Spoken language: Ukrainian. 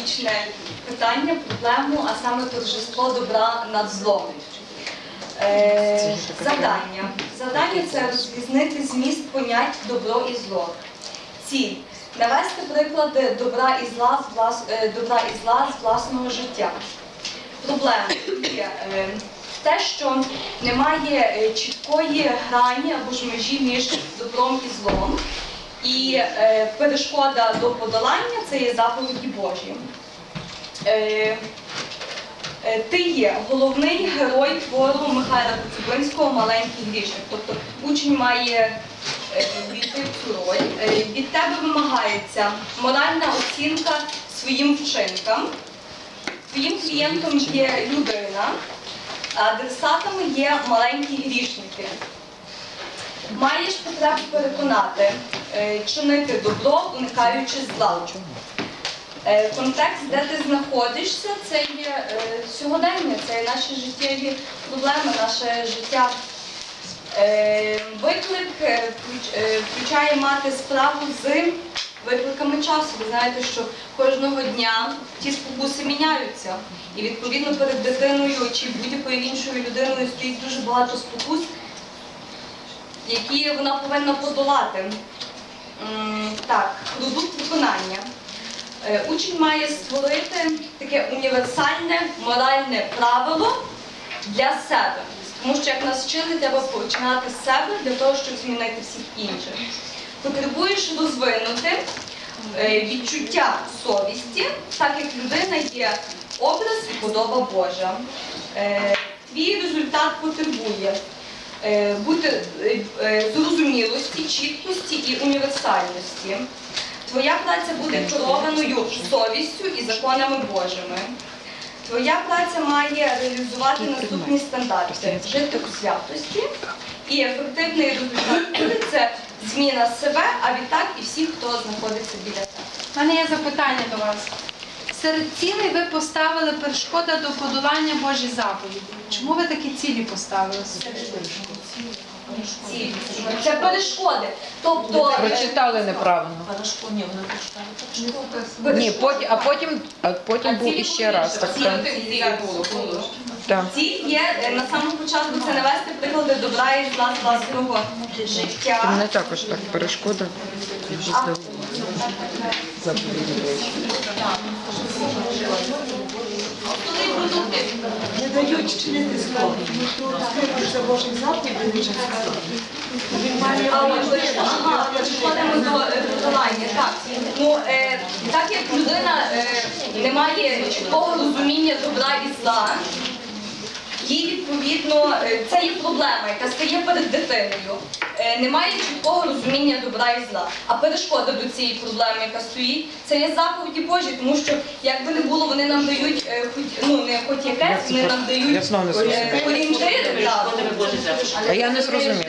вічне питання, проблему, а саме торжество добра над злом. Е, завдання. Завдання це розрізнити зміст понять добро і зло. Ціль навести приклади добра і зла з влас... е, добра і зла з власного життя. Проблема є е, те, що немає е, чіткої грані або ж межі між добром і злом. І е, перешкода до подолання це є заповіді Божі. Е, Е, Ти є головний герой твору Михайла Коцюбинського Маленький грішник. Тобто учень має е, війти в цю роль. Е, Від тебе вимагається моральна оцінка своїм вчинкам. Твоїм клієнтом є людина, а адресатами є маленькі грішники. Маєш потребу переконати, е, чинити добро, уникаючи зла. Е, Контекст, де ти знаходишся, це є е, сьогодення, це є наші життєві проблеми, наше життя. Виклик включ- включає мати справу з викликами часу. Ви знаєте, що кожного дня ті спокуси міняються. І відповідно перед дитиною чи будь-якою іншою людиною стоїть дуже багато спокус, які вона повинна подолати. Так, продукт виконання. Е, Учень має створити таке універсальне моральне правило для себе. Тому що як нас вчили, треба починати з себе для того, щоб змінити всіх інших. Потребуєш розвинути е, відчуття совісті, так як людина є образ і подоба Божа. Е, Твій результат потребує бути е, е, зрозумілості, чіткості і універсальності. Твоя праця буде керованою совістю і законами Божими. Твоя праця має реалізувати наступні стандарти: жити у святості і ефективний результат буде це зміна себе, а відтак і всіх, хто знаходиться біля тебе. У мене є запитання до вас. Серед цілей ви поставили перешкода до подолання Божі заповіді. Чому ви такі цілі поставили? Ці це перешкоди. Тобто Прочитали неправильно. Ні, потім, а потім, а потім був іще раз. Так, так. Так. Ціль є е, на самому початку це навести приклади добра і зла з власного життя. Мене також так перешкода. Не дають чинити зло. Скрипиш за Божих заповідей не часто. Він має А от ага, переходимо до е, подолання. Так ну е, так як людина е, не має чіткого розуміння добра і зла, їй відповідно е, це є проблема, яка стає перед дитиною. Е, немає чіткого розуміння добра і зла. А перешкода до цієї проблеми, яка стоїть, це є заповіді Божі, тому що як би не було, вони нам дають е, хоч ну не хоч якесь, вони нам дають орієнтири. А я не зрозуміла.